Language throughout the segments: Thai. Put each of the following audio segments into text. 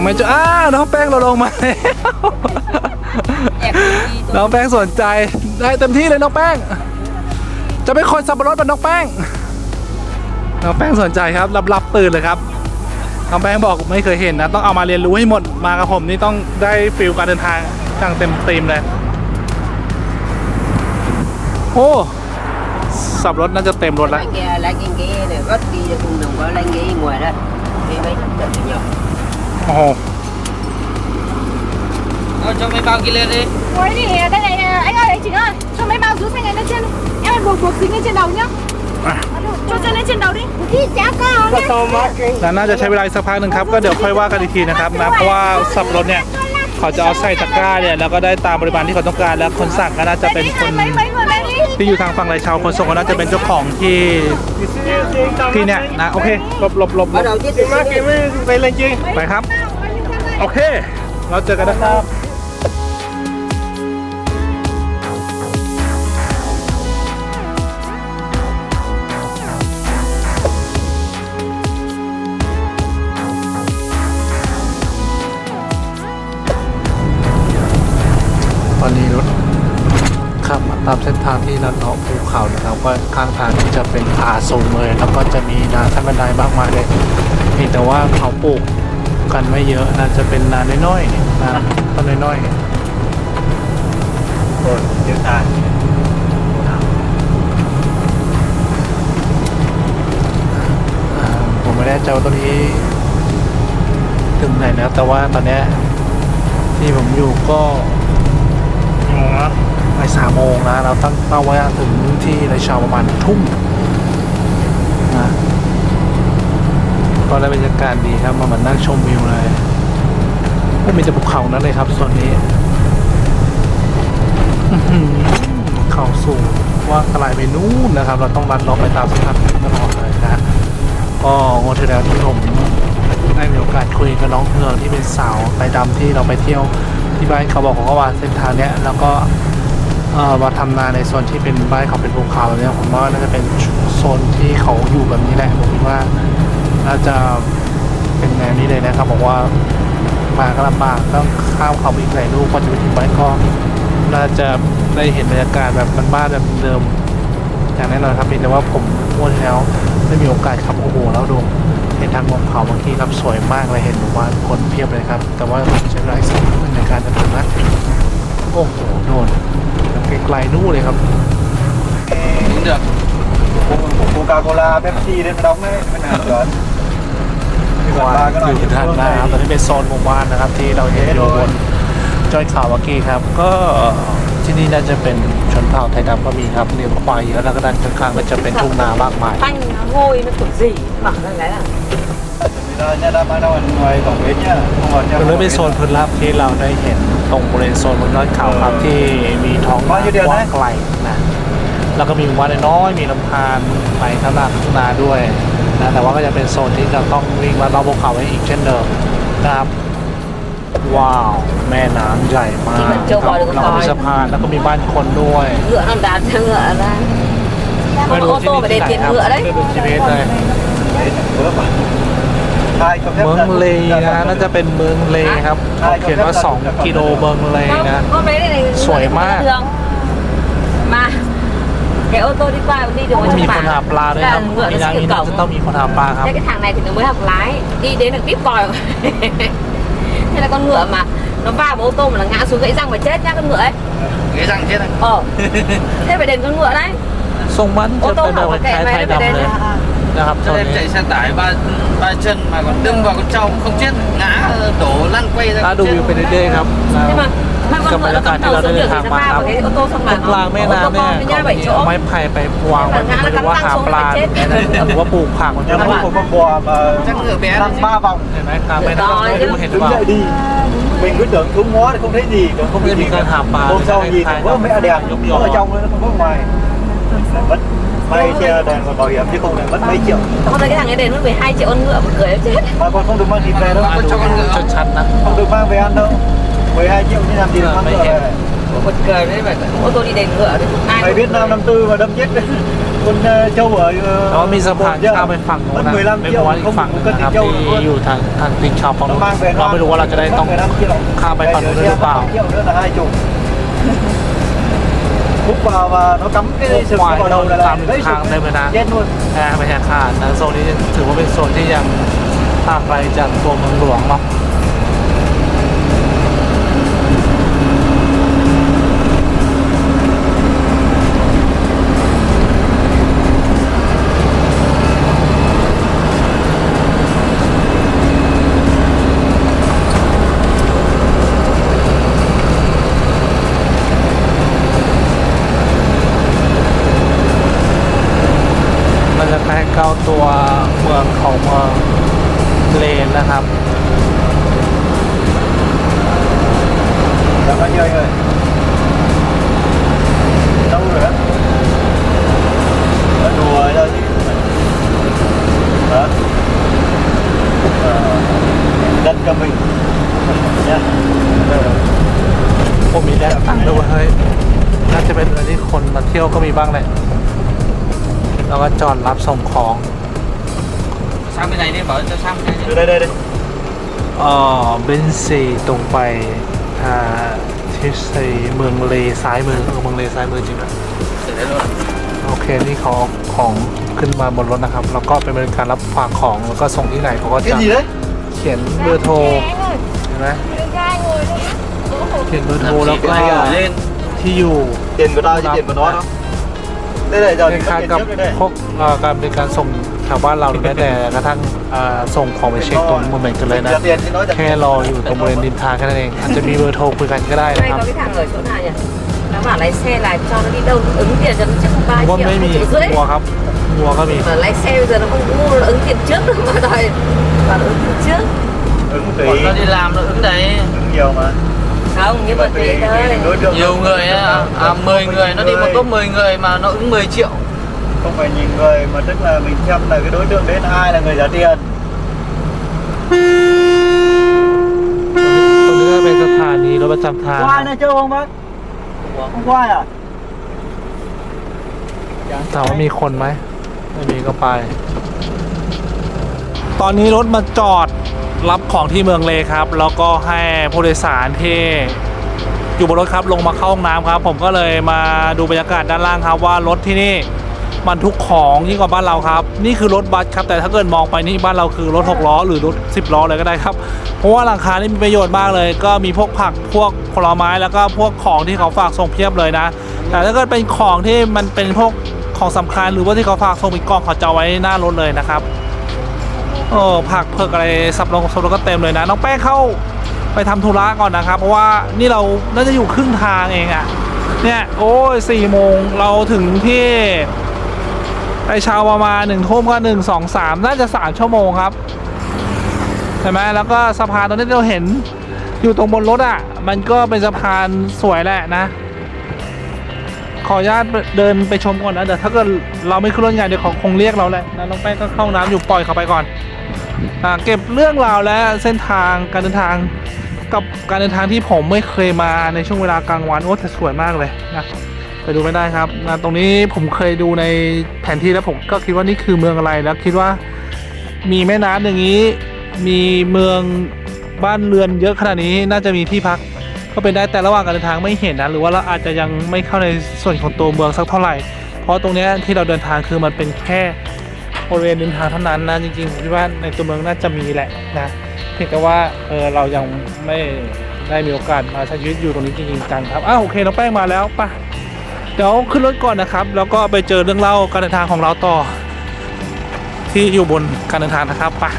ยังไม่จออ้าน้องแป้งเราลงมาแล้วน้องแป้งสนใจได้เต็มที่เลยน้องแป้ง จะเป็นคนสับปะรดเป็นน้องแป้ง น้องแป้งสนใจครับรับรับตื่นเลยครับน้องแป้งบอกไม่เคยเห็นนะ ต้องเอามาเรียนรู้ให้หมดมากับผมนี่ต้องได้ฟิลการเดินทางอย่างเต็มเต็มเลยโอ้สับรถน่าจะเต็มรถแล้ว โอ้โห Ờ, cho mấy bao kia lên đi Ôi thì đây này anh ơi chị ơi cho mấy bao rú xanh này lên trên em ơi, buộc buộc dính lên trên đầu nhá cho chân lên trên đầu đi thì chả có nhá แล้วน่าจะใช้เวลาอีกสักพักหนึ่งครับ ก็เดี๋ยวค่อยว่ากันอีกทีนะครับนะ เพราะว่าสับรถเนี่ยเขาจะเอาใส่ตะกร้าเนี่ย แล้วก็ได้ตามปริมาณที่เขาต้องการ แล้วคนสั่งก็น่าจะเป็นคน mấy mấy người lên đi ที่อยู่ทางฝั่งไรชาวคนส่งก็น่าจะเป็นเจ้าของที่ที่เนี่ยนะโอเคหลบหลบหลบหล Bắt บ đầu chết rồi ไปครับ โอเค เราเจอกันนะครับตอนนี้รถขับมาตามเส้นทางที่ลัดเลาะภูเขานะครับก็ข้างทางที่จะเป็นผาสูงเลย แล้วก็จะมีนาขั้นบันไดมากมายเลยเพียงแต่ว่าเขาปลูกกันไม่เยอะน่าจะเป็นนาน้อยๆนาต้นน้อยๆคนเยอะตายผมไม่แน่ใจว่าตอนนี้ถึงไหนแล้วแต่ว่าตอนเนี้ยที่ผมอยู่ก็ ไปสามโมงนะ เราตั้งเป้าไว้ถึงที่ในเชาวประมาณทุ่มนะก็ได้บรรยากาศดีครับมาเหมือนนั่งชมวิวเลยพวกมีแต่ภูเขานั่นเลยครับส่วนนี้เขาสูงว่าไกลไปนู่นนะครับ เราต้องลัดเลาไปตามส้นทางตลอดเลยนะก็งวดที่แล้วที่ผมได้มีโอกาสคุยกับน้องเพืองที่เป็นสาวไตดำที่เราไปเที่ยวที่บ้านเขาบอกเขาก็ว่าเส้นทางเนี้ยแล้วก็ มาทำนาในโซนที่เป็นบ้านเขาเป็นภูเขาเนี้ยผมว่าน่าจะเป็นโซนที่เขาอยู่แบบนี้แหละผมคิดว่าน่าจะเป็นแนวนี้เลยนะครับบอกว่ามาก็ลำบากต้องข้ามเขาอีกหลายลูกก็จะไปถึงบ้านก็น่าจะได้เห็นบรรยากาศแบบบ้านแบบเดิมอย่างแน่นอนครับเพียงแต่ว่าผมงวดแล้วได้มีโอกาสขับโอ้โหแล้วดูเห็นทางลงเขาบางที่ครับสวยมากเลยเห็นหมู่บ้านคนเพียบเลยครับ แต่ว่าใช้เวลาสักพักหนึ่งในการจะถึงนะ โอ้โหโดนไกลๆนู่นเลยครับ Cũng được โคคาโคลาเป๊ปซี่เล่นน้องไม่ไม่นานก่อนว่าอยู่ด้านหน้าครับตอนนี้เป็นโซนหมู่บ้านนะครับ ที่เราเห็นอยู่บนจอยเขาเมื่อกี้ครับ ก็ที่นี่น่าจะเป็นชนเผ่าไทยดำก็มีครับเลี้ยงควายเยอะแล้วก็ด้านข้างๆก็จะเป็นทุ่งนามากมาย Phanh nó ngồi nó kiểu gì Bảo ra cái là มีได้เนี่ยได้มาได้วันหน่วยสองเมตรเนี่ ยต้องหมดเนี่ยตรงนี้เป็นโซนพื้นราบที่เราได้เห็นตรงบริเวณโซนบนยอดเขาครับที่มีท้องนากว้างไกลนะแล้วก็มีหมู่บ้านน้อยๆมีลำธารไปข้างหน้าทุ่งนาด้วยนะแต่ว่าก็จะเป็นโซนที่จะต้องวิ่งลัดเลาะภูเขาไว้อีกเช่นเดิมนะครับ ว้าวแม่น้ำใหญ่มากที่มันเจ้าบ่อหรือแล้วก็มีบ่อยสะพานแล้วก็มีบ้านคนด้วย Ngựa nó đạp cho ngựa ra ไม่รู้ที่ ô นี่ tô phải ที่ để ไหน tiền ครับ ngựa đấy ไม่ดูชีวิตเลยเบิร์บใช่ครับ เมืองเลนะน่าจะเป็นเมืองเลครับเขาเขียนว่า 2 กิโลเมืองเลนะ Con bé này này Xuẩy ngựa ma. đi đường. Mà Cái ô tô đi qua đi đường มีคนหาปลาด้วยครับ ngựa มี nó นาง sẽ นี้ kiểu น่า cổng จะต้องมีคนหาปลาครับ Thế cái thằng này thì nó mới học lái Đi đến được bíp còi Thế là con ngựa mà Nó vào một ô tô mà nó ngã xuống gãy răng mà chết nhá con ngựa ấy Cái răng chết này Ờ Thế phải đền con ngựa đấy ทรงมันจะเป็นแบบคล้ายๆไทยดำเลย นะครับโซ Cho น em นี้ chạy xe tải ba ba chân mà còn đâm vào con trâu không chết ngã đổ lăn quay ra ถ้า không ดู chết. วิวไปเรื่อยๆครับแล้ว Nhưng mà mà con ngựa nó cầm đầu xuống đường thì nó va vào cái ô tô xong ตร là งกลางแม่ ô tô น้ำเนี่ย con với nhau เขา bảy มี chỗ เอาไม้ไผ่ไปวางไว้ไม่รู้ว่าหาปลาหรือว่าปลูกผักมันยังไม่ไม่รู้ผมก็บัวมา Chắc ngựa bé นั่ง đấy บ้าบังเห็นไหมกลางแม่น้ำไม่รู้เห็นหรือ đứng เปล่า dậy đi mình cứ tưởng xuống ngó thì không thấy gì còn không Không thấy thấy gì bị con hàm bà, hôm sau hay nhìn khai thì có đâu. mấy đèn Giống nó ở giò. trong đấy nó không có ngoài mất may che đèn còn bảo hiểm chứ không là mất mấy triệu Con thấy cái thằng ấy đền mất 12 triệu con ngựa mà cười em chết mà còn không được mang thịt về đâu มาดูชัดๆนะ không được mang về ăn đâu 12 triệu như làm gì được mang Mấy ngựa em. về có một cười đấy mà ô tô đi đèn ngựa đấy ai Mày cũng Việt Nam cười. năm tư mà đâm chết con ờ, châu ở ờ, แล้วมีสะพาน Bồn chưa? ข้ามไปฝั่งนู้น Mất นะ15ไม่ triệu รู้ว่าอีก không ฝั่งหนึง cân นะครับ thịt trâu ที่ luôn อยู่ทางทางติงชาวฝั่งนู้ nó น mang về เราไม่รู้ว่าเราจะได้ต้อง mất 15 triệu ข้ามไปฝั่งนู้นด้วยหรือเปล่า hút vào và nó cắm cái sừng vào đầu này là lấy sừng lên chết แอร์ไปแหกขาดนะโซนนี้ถือว่าเป็นโซนที่ยังห่างไกลจากตัวเมืองหลวงเนาะ แล้วก็จอดรับส่งของ sang bên này đi bảo cho sang bên này đi từ đây đây đây เอ่อเบนซีตรงไปอ่าที่ใส่เมืองเลซ้ายมือเออเมืองเลซ้ายมือจริงนะ để đấy luôn โอเคนี่เขาเอาของขึ้นมาบนรถนะครับ แล้วก็เป็นบริการรับฝากของแล้วก็ส่งที่ไหนเขาก็จะ cái gì đấy เขียนเบอร์โทร anh ơi เห็นไหม đừng cho ai ngồi luôn á เขียนเบอร์โทร làm แล้ว gì ก็ cái này gửi lên ที่อยู่ tiền của tao chứ tiền của nó đâu đây này giờ ค mình ล้าย bắt ๆกับ tiền trước đây đây พวกเอ่อการบริการส่งแถวบ้านเราหรือแม้แต่กระทั่งอ่าส่งของไปเช็คตรงเหมือนกันเลยนะ trả tiền thì nói แค่รออยู่ตรงบริเวณริมทางแค่นั้นเองอาจจะมีเบอร์โทรคุยกันก็ได้ Hôm นะ nay ครับ có cái thằng ở chỗ nào nhỉ nó bảo lái xe là cho nó đi đâu nó ứng tiền cho nó trước 3ว่า triệu ไม่ một มี triệu rưỡi วัวครับวัวก็มี mà lái xe bây giờ nó không ngu nó ứng tiền trước được mà đòi và nó ứng tiền trước ứng bọn nó tùy đi làm nó ứng đấy ứng nhiều mà không nhưng mà tùy tùy thôi đối tượng nhiều người á, à, 10 người nó đi một top 10 người mà nó ứng 10 triệu không phải nhìn người mà tức là mình xem là cái đối tượng đến ai là người trả tiền ตรงนี้ก็เป็นสถานีรถประจำทาง có ai này chưa không bác không có ai à ถามว่ามีคนไหมไม่มีก็ไป ตอนนี้รถมาจอด รับของที่เมืองเลครับ แล้วก็ให้ผู้โดยสารที่อยู่บนรถครับลงมาเข้าห้องน้ำครับ ผมก็เลยมาดูบรรยากาศด้านล่างครับ ว่ารถที่นี่บรรทุกของยิ่งกว่าบ้านเราครับ นี่คือรถบัสครับแต่ถ้าเกิดมองไปนี่บ้านเราคือรถ6ล้อหรือรถ10ล้อเลยก็ได้ครับ เพราะว่าหลังคานี่มีประโยชน์มากเลย ก็มีพวกผักพวกผลไม้แล้วก็พวกของที่เขาฝากส่งเพียบเลยนะ แต่ถ้าเกิดเป็นของที่มันเป็นพวกของสำคัญหรือว่าที่เขาฝากส่งเป็นกล่องเขาจะไว้หน้ารถเลยนะครับ โอ้ผักเผือกอะไรสับลงสับลงก็เต็มเลยนะ น้องแป้งเข้าไปทำธุระก่อนนะครับ เพราะว่านี่เราน่าจะอยู่ครึ่งทางเองอะเนี่ยโอ้ยสี่โมงเราถึงที่ไอเช้าประมาณหนึ่งทุ่มก็หนึ่งสองสามน่าจะสามชั่วโมงครับใช่ไหมแล้วก็สะพานตรงนี้ที่เราเห็นอยู่ตรงบนรถอะ มันก็เป็นสะพานสวยแหละนะ ขออนุญาตเดินไปชมก่อนนะเดี๋ยวถ้าเกิดเราไม่ขึ้นรถงานเดี๋ยวเขาคงเรียกเราแหละนะน้องแป้งก็เข้าน้ำอยู่ปล่อยเขาไปก่อน เก็บเรื่องราวและเส้นทางการเดินทางกับการเดินทางที่ผมไม่เคยมาในช่วงเวลากลางวันโอ้แต่สวยมากเลยนะไปดูไม่ได้ครับนะตรงนี้ผมเคยดูในแผนที่แล้วผมก็คิดว่านี่คือเมืองอะไรแล้วคิดว่ามีแม่น้ำอย่างนี้ มีเมืองบ้านเรือนเยอะขนาดนี้น่าจะมีที่พักก็เป็นได้แต่ระหว่างการเดินทางไม่เห็นนะหรือว่าเราอาจจะยังไม่เข้าในส่วนของตัวเมืองสักเท่าไหร่ เพราะตรงนี้ที่เราเดินทางคือมันเป็นแค่ บริเวณริมทางเท่านั้นนะจริงๆผมคิดว่าในตัวเมืองน่าจะมีแหละนะเพียงแต่ว่าเออเรายังไม่ได้มีโอกาสมาใช้ชีวิตอยู่ตรงนี้จริงๆจังครับอ้าวโอเคน้องแป้งมาแล้วปะเดี๋ยวขึ้นรถก่อนนะครับ แล้วก็ไปเจอเรื่องเล่าการเดินทางของเราต่อ ที่อยู่บนการเดินทางนะครับไปะ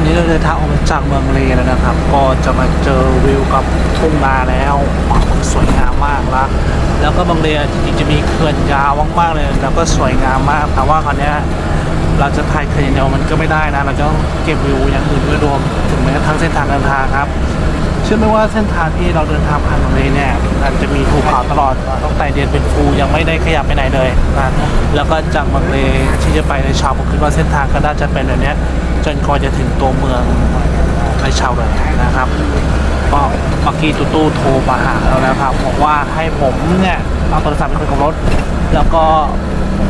ตอนนี้เราเดินทางออกมาจากเมืองเลแล้ว นะครับ ก็จะมาเจอวิวกับทุ่งนาแล้วว้าวสวยงามมากละแล้วก็บางเลจริงๆจะมีเขื่อนยาวมากๆเลยแล้วก็สวยงามมากแต่ว่าคราวนี้เราจะถ่ายคลิปอย่างเดียวมันก็ไม่ได้นะเราจะต้องเก็บวิวอย่างอื่นด้วยรวมถึงแม้กระทั่งเส้นทางเดินทางครับเชื่อไหมว่าเส้นทางที่เราเดินทางผ่านตรงนี้เนี่ยมันจะมีภูเขาตลอดตั้งแต่เดือนเป็นฟูยังไม่ได้ขยับไปไหนเลยนะแล้วก็จากบางเลที่จะไปในชาวผมคิดว่าเส้นทางก็น่าจะเป็นแบบนี้จนกว่าจะถึงตัวเมือง ในชาวเลยนะครับก็เมื่อกี้ตู้ตู้โทรมาหาเราแล้วครับบอกว่าให้ผมเนี่ยเอาโทรศัพท์ไปคุยกับรถ แล้วก็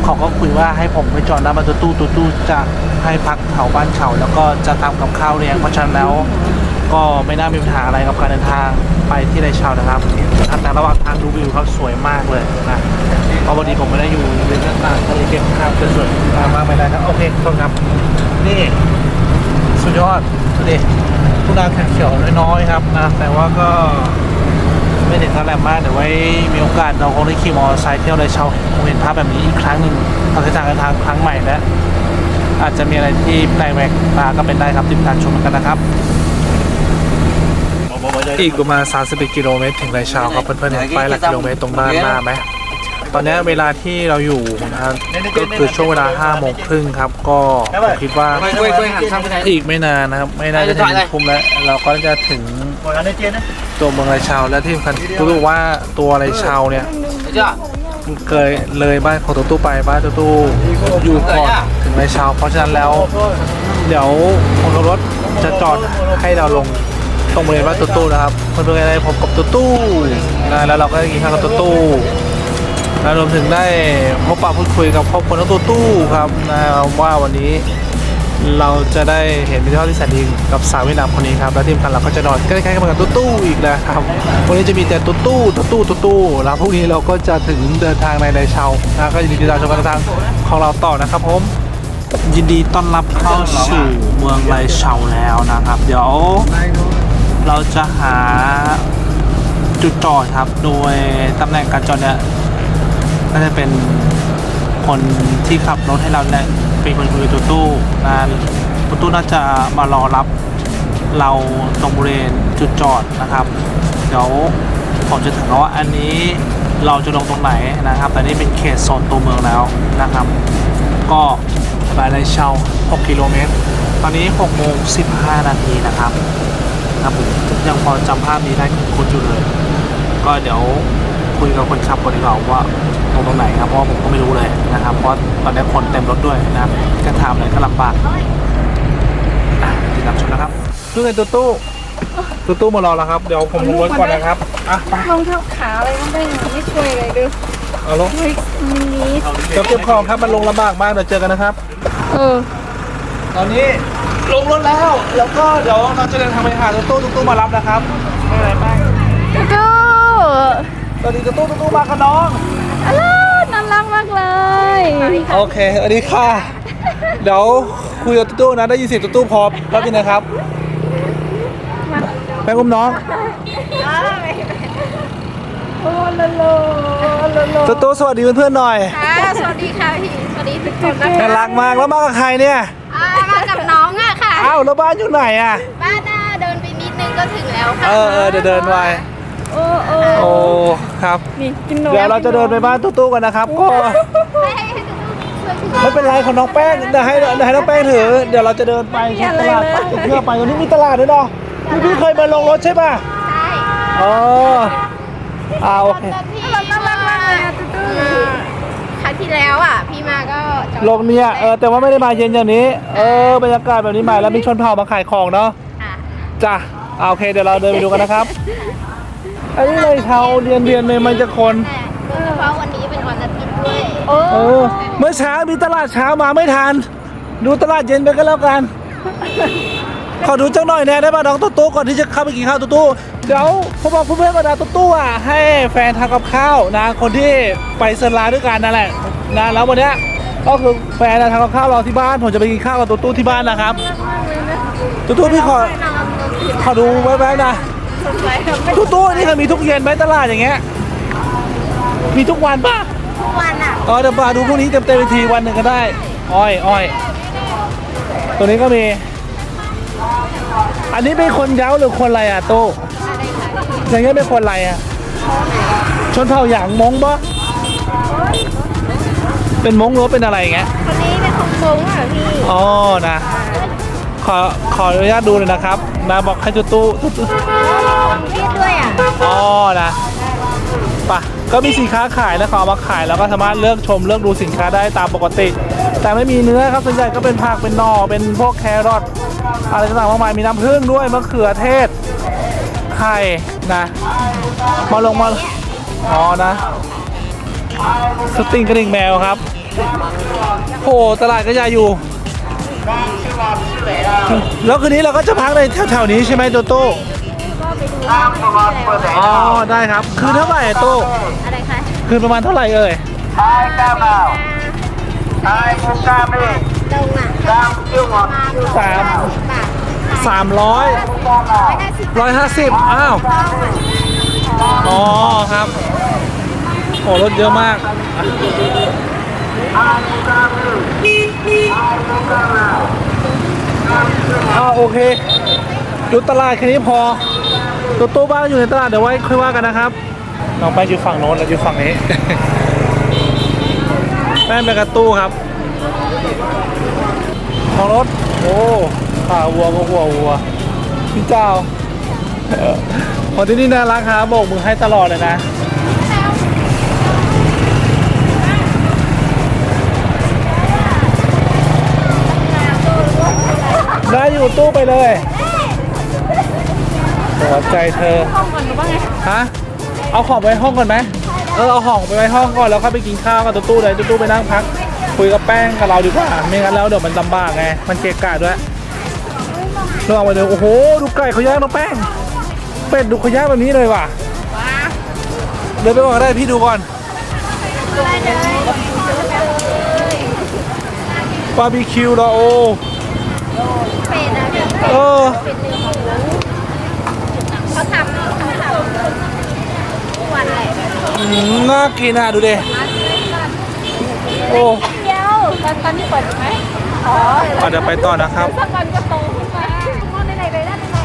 เขาก็คุยว่าให้ผมไปจอดหน้าบ้านตู้ตู้ตู้ตู้จะให้พักแถวบ้านเขาแล้วก็จะทำกับข้าวเลี้ยงเพราะฉะนั้นแล้ว ก็ไม่น่ามีปัญหาอะไรกับการเดินทางไปที่ไรเชานะครับแต่ระหว่างทางดูวิวเขาสวยมากเลยนะเพราะวันนี้ผมไม่ได้อยู่ในหน้าต่างก็เลยเก็บภาพสวยๆมากไม่ได้ครับโอเคต้นครับนี่สุดยอด ดูดิทุ่งนาเขียวๆน้อยๆครับนะแต่ว่าก็ไม่เด็ดเท่าไหร่มาก เดี๋ยวไว้มีโอกาสเราคงได้ขี่มอเตอร์ไซค์เที่ยวไรเชาคงเห็นภาพแบบนี้อีกครั้งหนึ่งทางเส้ทางเดินทางครั้งใหม่และอาจจะมีอะไรที่แปลกแหวกตาก็เป็นได้ครับติดตามชมกันนะครับอีกประมาณ 31 กิโลเมตรถึงไรเชาครับเพื่อนๆเห็นป้ายหลักกิโลเมตรตรงด้านหน้าไหม ตอนนี้เวลาที่เราอยู่นะครับก็คือช่วงเวลา5โมงครึ่งครับ ก็ผมคิดว่าอีกไม่นานนะครับ ไม่น่าจะถึงทุ่มแล้ว เราก็จะถึงตัวเมืองไรเชาและที่สำคัญรู้ว่าตัวไรเชาเนี่ยเกยเลยบ้านของตู้ตู้ไปบ้านตู้ตู้อยู่ก่อนถึงไรเชาเพราะฉะนั้นแล้ว เดี๋ยวคนขับรถจะจอดให้เราลงตรงบริเวณบ้านตู้ตู้นะครับเพื่อนๆจะได้พบกับตู้ตู้นะแล้วเราก็ได้กินข้าวกับตู้ตู้ และรวมถึงได้พบปะพูดคุยกับครอบครัวน้องตู้ตู้ครับนะว่าวันนี้เราจะได้เห็นวิดีโอที่แสนดีกับสาวเวียดนามคนนี้ครับและที่สำคัญเราก็จะนอนใกล้ๆกันกับตู้ตู้อีกนะครับวันนี้จะมีแต่ตู้ตู้ตู้ตู้ตู้ตู้แล้วพรุ่งนี้เราก็จะถึงเดินทางในในเชานะก็ยินดีติดตามชมการเดินทางของเราต่อนะครับผมยินดีต้อนรับเข้าสู่เมืองไรเชาแล้วนะครับ เดี๋ยวเราจะหาจุดจอดครับ โดยตำแหน่งการจอดเนี่ย น่าจะเป็นคนที่ขับรถให้เราเนี่ยเป็นคนคุยตู้ตู้นะตู้ตู้น่าจะมารอรับเราตรงบริเวณจุดจอดนะครับ เดี๋ยวผมจะถึงแล้วว่าอันนี้เราจะลงตรงไหนนะครับแต่นี่เป็นเขตโซนตัวเมืองแล้วนะครับ ก็ไปในเชา6 กิโลเมตร ตอนนี้6โมง15 นาทีนะครับครับผมยังพอจำภาพนี้ได้คุ้นๆอยู่เลย ก็เดี๋ยวคุยกับคนขับคนดีกว่าว่า รงตรงไหนครับเพราะว่าผมก็ไม่รู้เลยนะครับ เพราะตอนนี้คนเต็มรถด้วยนะครับจะถามอะไรก็ลำบากอะติดตามชมนะครับตู้ไงตู้ตู้ตู้ตู้มารอแล้วครับเดี๋ยวผมลงรถก่อนนะครับอะไปรองเท้าขาอะไรก็ได้ไม่ช่วยเลยดูเอาลงเฮ้ยมีนี้เดี๋ยวเก็บของครับมันลงลำบากมากเดี๋ยวเจอกันนะครับ เออ ตอนนี้ลงรถแล้ว แล้วก็เดี๋ยวเราจะเดินทางไปหาตู้ตู้ตู้ตู้มารับนะครับไม่อะไรมากดูตอนนี้ตู้ตู้ตู้ตู้มากับน้อง อะไรน่ารักมากเลยโอเคสวัสดีค่ะ เดี๋ยวคุยกับตู้ตู้นะได้ยินเสียงตู้ตู้พร้อมแล้วพี่นะครับไปอุ้มน้องโอ้โลโลโลโลตู้ตู้สวัสดีเพื่อนๆหน่อยค่ะสวัสดีค่ะพี่สวัสดีทุกคนนะน่ารักมากแล้วมากับใครเนี่ยอ่ามากับน้องอะค่ะอ้าวแล้วบ้านอยู่ไหนอะบ้านน่าเดินไปนิดนึงก็ถึงแล้วค่ะเออเออเดี๋ยวเดินไปโอ้โอ้โอ้ ครับ นี่กินนมเดี๋ยวเราจะเดินไปบ้านตู้ตู้กันนะครับ ก็ให้ให้ให้ช่วยถือไม่เป็นไรของน้องแป้งเดี๋ยวให้เดี๋ยวให้น้องแป้งถือ เดี๋ยวเราจะเดินไปที่ตลาดไปเพื่อไปตรงนี้มีตลาดด้วยเนาะพี่พี่เคยมาลงรถใช่ป่ะใช่อ๋ออ่าโอเคพี่น่ารักมากเลยอะตุ๊ตู้ครั้งที่แล้วอะ พี่มาก็จอดลงเนี่ยเออแต่ว่าไม่ได้มาเย็นอย่างนี้ เออบรรยากาศแบบนี้มาแล้วมีชนเผ่ามาขายของเนาะค่ะจ้ะอ่าโอเคเดี๋ยวเราเดินไปดูกันนะครับ อันนี้เลยเชาเรียนเรียนเลยมันจะคนแต่โดยเฉพาะวันนี้เป็นวันอาทิตย์ด้วยเออ เมื่อเช้ามีตลาดเช้ามาไม่ทัน ดูตลาดเย็นไปก็แล้วกัน ขอดูจังหน่อยแน่ได้ป่ะน้องตุ๊ตู้ก่อนที่จะเข้าไปกินข้าวตุ๊ตู้เดี๋ยวผมบอกเพื่อนๆก่อนนะตุ๊ตู้อะให้แฟนทำกับข้าวนะคนที่ไปเซนลาด้วยกันนั่นแหละนะแล้ววันเนี้ยก็คือแฟนทำกับข้าวรอที่บ้านผมจะไปกินข้าวกับตุ๊ตู้ที่บ้านนะครับตุ๊ตู้พี่ขอขอดูแวบๆนะ ตุ๊ตู้นี่เคยมีทุกเย็นไหมตลาดอย่างเงี้ย มีทุกวันป่ะ ทุกวันอะอ๋อเดี๋ยวมาดูพรุ่งนี้เต็มเต็มๆอีกทีวันหนึ่งก็ได้ อ้อยอ้อย ตัวนี้ก็มี อันนี้เป็นคนเย้าหรือคนอะไรอะโต้อย่างเงี้ยเป็นคนอะไรอะ ชนเผ่าอย่างมงปะเป็นมงหรือว่าเป็นอะไรอย่างเงี้ย คนนี้เป็นคนโกงอะพี่ อ๋อ นะ ขอ ขออนุญาตดูเลยนะครับ นะบอกให้ตู้ตู้ตู้ตู้พี่ด้วยอะอ๋อนะปะก็มีสินค้าขายนะขอเอามาขายแล้วก็สามารถเลือกชมเลือกดูสินค้าได้ตามปกติ แต่ไม่มีเนื้อครับส่วนใหญ่ก็เป็นผักเป็นหน่อเป็นพวกแครอทอะไรต่างๆมากมายมีน้ำผึ้งด้วยมะเขือเทศไข่นะมาลงมาอ๋อนะสติงกระดิ่งแมวครับโหตลาดก็ใหญ่อยู่ แล้วคืนนี้เราก็จะพักในแถวๆนี้ใช่ไหมโตโต้อ๋อได้ครับ คืนเท่าไหร่โต้อะไรคะคืนประมาณเท่าไหร่เอ่ยตรงอะสามบาทสามร้อยร้อยห้าสิบร้อยห้าสิบอ้าวอ๋อครับโอ้รถเยอะมาก อ่าโอเคดูตลาดแค่นี้พอตัวตู้บ้านอยู่ในตลาดเดี๋ยวไว้ค่อยว่ากันนะครับน้องไปอยู่ฝั่งโน้นเราอยู่ฝั่งนี้แม่ไปกระตู้ครับของรถ โอ้ขาวัวก็หัววัวพี่เจ้าเออคนที่นี่น่ารักครับโบกมือให้ตลอดเลยนะ ได้อยู่ตู้ไปเลยหัวใจเธอ ห้องก่อนหรือว่าไงฮะ เอาของไปห้องก่อนไหมเออเอาของไปไว้ห้องก่อนแล้วค่อยไปกินข้าวกับตู้ตู้เลยตู้ตู้ไปนั่งพัก คุยกับแป้งกับเราดีกว่า ไม่งั้นแล้วเดี๋ยวมันลำบากไง มันเกะกะด้วยเราเอาไปเลยโอ้โห ดูไก่เขาย่างน้องแป้ง เป็ดดูเขาย่างแบบนี้เลยว่ะ เดินไปก่อนก็ได้พี่ดูก่อนบาร์บีคิวเหรอโอ้ เป็ดอะพี่เออเป็ดเนื้อหมูเขาทำเขาทำทุกวันแหละอืมน่ากินอะดูดิโอ้เดียวตอนตอนนี้เปิดไหมอ๋ออาจจะไปต่อนะครับสักวันก็โตขึ้นมานู่นในไหนไปด้ไหน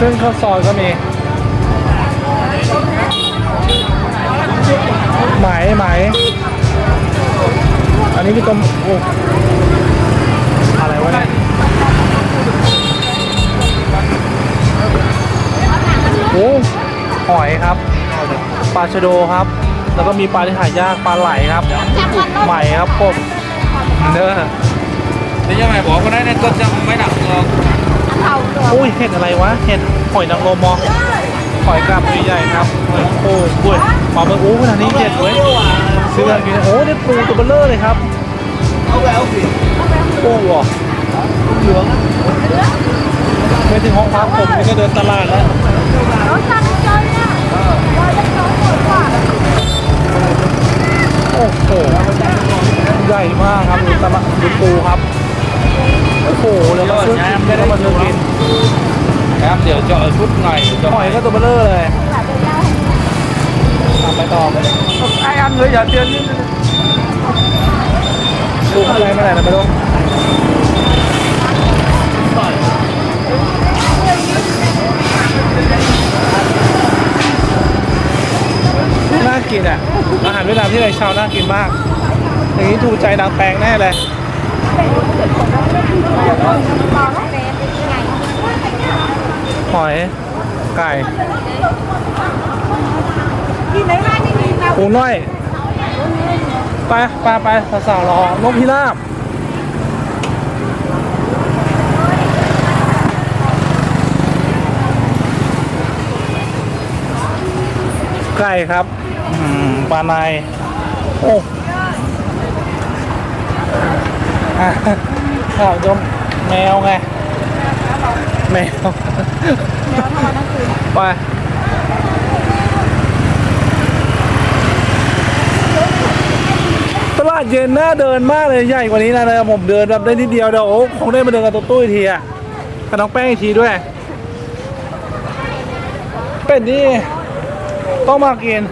ซึ่งข้าวซอยก็มี ไหมไหมอันนี้มีต้มโอ้อะไรวะเนี่ยโอ้หอยครับปลาชะโดครับ แล้วก็มีปลาที่หายากปลาไหลครับไหมครับกบเนื้อ thế nhưng mà bỏ cái đấy nên cân cho mấy nặng rồi อุ้ยเห็ดอะไรวะเห็ดหอยนางรมมอหอยกาบใหญ่ๆครับหอยโอ้ยอุ้ย ปลาเมื่ออู้ขนาดนี้เห็ดเว้ยซื้อมากินโอ้ได้ปูตัวเบลเลอร์เลยครับ ok ok ปูเหรอเหลืองไปถึงห้องพักผมนี่ก็เดินตลาดแล้วรถจักรยานเนี่ยร้อยละสองหมื่นกว่าโอ้โหใหญ่มากครับดูตลาดดูปูครับโอ้โหแล้วก็ซื้อกินได้มาซื้อกิน em giờ cho ở phút này ห cho อยก็ตัวเบลเลอร์เลย ไปต่อ ai ăn người giờ tiền đi ดูอะไรมาไหนนะไม่รู้น่ากินอะ อาหารเวียดนามที่ไรชาวน่ากินมาก อย่างนี้ถูกใจนางแปลงแน่เลยหอยไก่ ปูน้อย ไปไปไปสาวๆรอนกพิราบไก่ครับปลาในโอ้อะข้าวจมแมวไง แมวไปตลาด เย็นน่าเดินมากเลยใหญ่กว่านี้นะเลยผมเดินแบบได้นิดเดียวเดี๋ยวโอ้คงได้มาเดินกับตัวตุ้ยทีอะกับน้องแป้งอีกทีด้วย เป็นนี่ต้องมากิน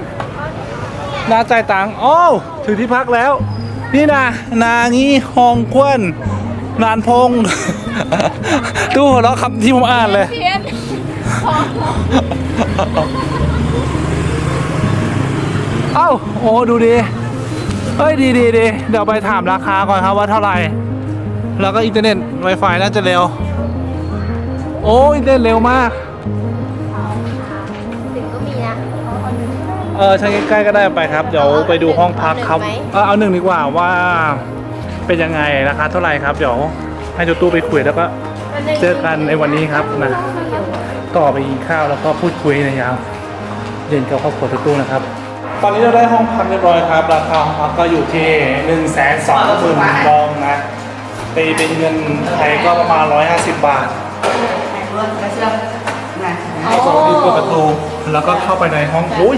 นาจ่ายตังค์อ้าวถึงที่พักแล้ว นี่นะนางี้ฮองควนนานพงตู้หัวเราะคำที่ผมอ่านเลยเทียนเอ้าโอ้ดูดี เฮ้ยดีดีดีเดี๋ยวไปถามราคาก่อนครับว่าเท่าไหร่ แล้วก็อินเทอร์เน็ต Wi-Fi น่าจะเร็ว โอ้อินเทอร์เน็ตเร็วมาก ถึงก็มีนะเออใช้ใกล้ๆก็ได้ไปครับ เดี๋ยวไปดูห้องพักครับ เอาหนึ่งไหมเออเอาหนึ่งดีกว่าว่า เป็นยังไงราคาเท่าไหร่ครับเดี๋ยวให้จูตู้ไปคุยแล้วก็เจอกันในวันนี้ครับนะต่อไปกินข้าวแล้วก็พูดคุยในยามเย็นกับครอบครัวจูตู้นะครับ ตอนนี้เราได้ห้องพักเรียบร้อยครับ ราคาห้องพักก็อยู่ที่หนึ่งแสนสองหมื่นดองนะตีเป็นเงินไทยก็ประมาณ 150 บาทสองที่เปิดประตูแล้วก็เข้าไปในห้องโอ้ย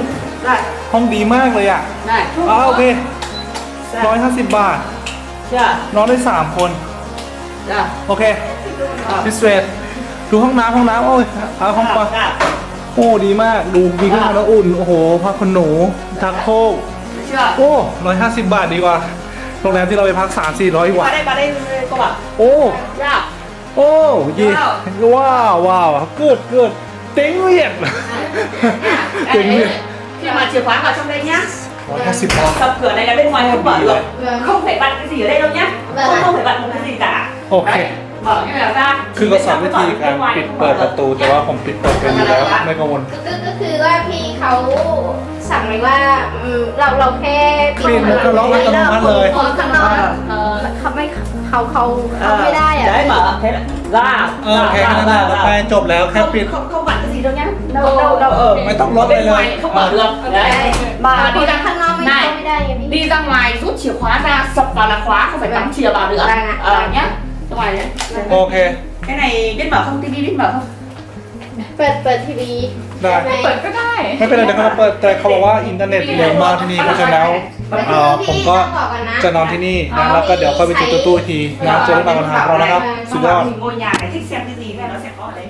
ห้องดีมากเลยอะอ้าวโอเคร้อยห้าสิบบาทนอนได้สามคนโอเคพิเศษดูห้องน้ำห้องน้ำโอ้ยเอาห้องปะ โอ้ดีมากดูมีเครื่องทำน้ำอุ่น โอ้โหผ้าขนหนูทักโคกโอ้ร้อยห้าสิบบาทดีกว่าโรงแรมที่เราไปพักสามสี่ร้อยกว่า đây bà đây cô bảo โอ้ dạ โอ้ยี่ว้าวว้าวเกิดเกิดเต็งเวียดเต็งเวียด khi mà chìa khóa vào trong đây nhá ร้อยห้าสิบบาท tập cửa này là bên ngoài không mở được không phải bật cái gì ở đây đâu nhá không, không phải bật một cái gì cả Ok. Đấy, mở cái này ra คือก็สอนวิธีการปิดเปิดประตูแต่ว่าผมปิดเปิดเป็นอยู่แล้วไม่กังวล ก็ก็คือว่าพี่เขาสั่งไว้ว่าอืมเราเราแค่ปิดแล้วก็ล็อกอัตโนมัติเลยคนข้างนอกเออเขาไม่เขาเขาเขาไม่ได้อะ đấy mở thế là ra เออโอเคแค่นั้นแหละแล้วไปจบแล้วแค่ không, ปิด không không bật cái gì đâu nhá đâu đâu đâu ở ไม่ต้องล็อกเลย bên เลย ngoài không mở được đấy มา mà ดี đi กัน ra ข้างนอกไม่ này ไม่ได้ไงพี่ đi ra ngoài rút chìa khóa ra sập vào là khóa không phải cắm chìa vào nữa Vâng ạ. ờ nhá ra ngoài đấy โอเค cái này biết mở không tivi biết mở không เปิดเปิดทีวีได้ไม่ปิดก็ได้ไม่เป็นไรเดี๋ยวเขาเปิดแต่เขาบอกว่าอินเทอร์เน็ตเร็วมากที่นี่เพราะฉะนั้นแล้ว เอ่อผมก็ จะนอนที่นี่นะแล้วก็เดี๋ยวค่อยไปจุดตู้อีกทีนะเจอกันตอนปัญหาเรานะครับ สุดยอด ngôi nhà này thích xem cái gì này nó sẽ có ở đấy